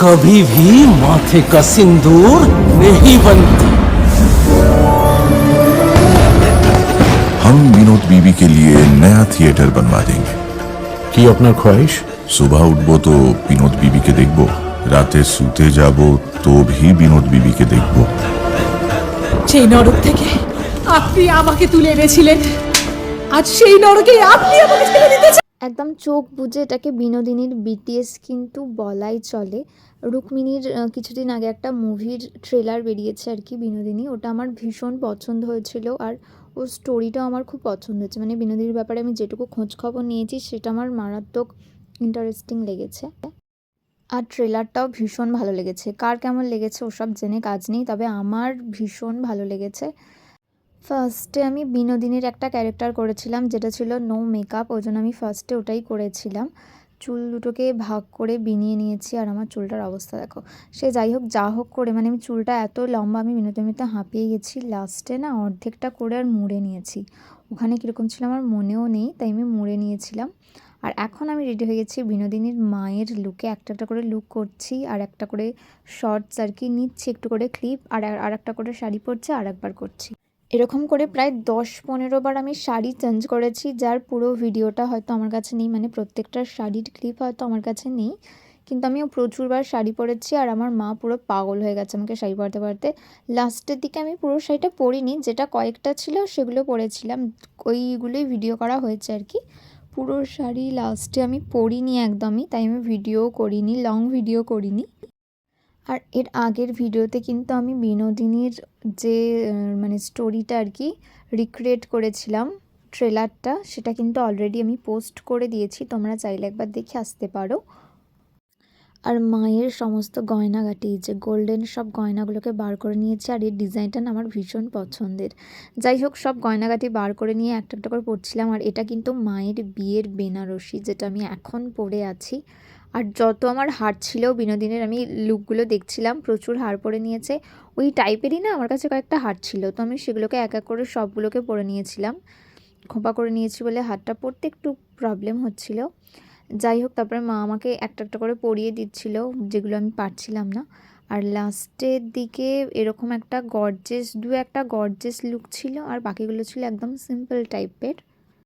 कभी भी माथे का सिंदूर नहीं बनती हम विनोद बीबी के लिए नया थिएटर बनवा देंगे কি আপনার খোয়াইশ सुबह उठबो तो विनोद बीबी के देखबो রাতে শুতে যাব তো ভি বিনোদ বিবিকে দেখবো সেই নরক থেকে আপনি আমাকে তুলে এনেছিলেন আজ সেই নরকে আপনি আমাকে ছেড়ে দিতে চান একদম চোখ বুজে এটাকে বিনোদিনীর বিটিএস কিন্তু বলাই চলে। রুক্মিণীর কিছুদিন আগে একটা মুভির ট্রেলার বেরিয়েছে আর কি বিনোদিনী। ওটা আমার ভীষণ পছন্দ হয়েছিল আর ওর স্টোরিটাও আমার খুব পছন্দ হয়েছে। মানে বিনোদিনীর ব্যাপারে আমি যেটুকু খোঁজখবর নিয়েছি, সেটা আমার মারাত্মক ইন্টারেস্টিং লেগেছে। আর ট্রেলারটাও ভীষণ ভালো লেগেছে। কার কেমন লেগেছে ওসব জেনে কাজ নেই, তবে আমার ভীষণ ভালো লেগেছে। ফার্স্টে আমি বিনোদিনীর একটা ক্যারেক্টার করেছিলাম, যেটা ছিল নো মেকআপ ওই জন্য আমি ফার্স্টে ওটাই করেছিলাম। চুল দুটোকে ভাগ করে বিনিয়ে নিয়েছি, আর আমার চুলটার অবস্থা দেখো। সে যাই হোক, যা হোক করে মানে আমি চুলটা এত লম্বা, আমি বিনোদিনীতে হাঁপিয়ে গেছি। লাস্টে না অর্ধেকটা করে আর মুড়ে নিয়েছি। ওখানে কীরকম ছিল আমার মনেও নেই, তাই আমি মুড়ে নিয়েছিলাম। আর এখন আমি রেডি হয়ে গেছি বিনোদিনীর মায়ের লুকে একটা একটা করে লুক করছি, আর একটা করে শর্টস আর কি নিচ্ছি, একটু করে ক্লিপ আর আর একটা করে শাড়ি পরছি, আর একবার করছি। এরকম করে প্রায় দশ পনেরো বার আমি শাড়ি চেঞ্জ করেছি, যার পুরো ভিডিওটা হয়তো আমার কাছে নেই মানে প্রত্যেকটা শাড়ির ক্লিপ হয়তো আমার কাছে নেই। কিন্তু আমিও প্রচুরবার শাড়ি পরেছি আর আমার মা পুরো পাগল হয়ে গেছে আমাকে শাড়ি পরতে পরতে। লাস্টের দিকে আমি পুরো শাড়িটা পরিনি, যেটা কয়েকটা ছিল সেগুলো পরেছিলাম। ওইগুলোই ভিডিও করা হয়েছে আর কি। পুরো শাড়ি লাস্টে আমি পরিনি একদমই, তাই আমি ভিডিও করিনি লং ভিডিও করিনি। আর এর আগের ভিডিওতে কিন্তু আমি বিনোদিনীর যে মানে স্টোরিটা আর কি রিক্রিয়েট করেছিলাম ট্রেলারটা সেটা কিন্তু অলরেডি আমি পোস্ট করে দিয়েছি। তোমরা চাইলে একবার দেখে আসতে পারো। আর মায়ের সমস্ত গয়নাগাটি, যে গোল্ডেন সব গয়নাগুলোকে বার করে নিয়েছি, আর এর ডিজাইনটা না আমার ভীষণ পছন্দের। যাই হোক, সব গয়নাগাটি বার করে নিয়ে একটা একটা করে পরছিলাম, আর এটা কিন্তু মায়ের বিয়ের বেনারসি, যেটা আমি এখন পরে আছি। আর যত আমার হার ছিল বিনোদিনের, আমি লুকগুলো দেখছিলাম, প্রচুর হার পরে নিয়েছে। ওই টাইপেরই না আমার কাছে কয়েকটা হার ছিল, তো আমি সেগুলোকে এক এক করে সবগুলোকে পরে নিয়েছিলাম। খোঁপা করে নিয়েছি বলে হারটা পরতে একটু প্রবলেম হচ্ছিল। যাই হোক, তারপরে মা আমাকে একটা একটা করে পরিয়ে দিচ্ছিল, যেগুলো আমি পারছিলাম না। আর লাস্টের দিকে এরকম একটা গর্জেস দু একটা গর্জেস লুক ছিল, আর বাকিগুলো ছিল একদম সিম্পল টাইপের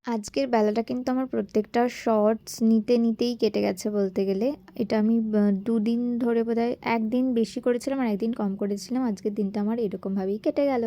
আজকের বেলাটা কিন্তু আমার প্রত্যেকটা শর্টস নিতে নিতেই কেটে গেছে বলতে গেলে। এটা আমি দুদিন ধরে বোধহয়, একদিন বেশি করেছিলাম আর একদিন কম করেছিলাম। আজকের দিনটা আমার এরকমভাবেই কেটে গেল।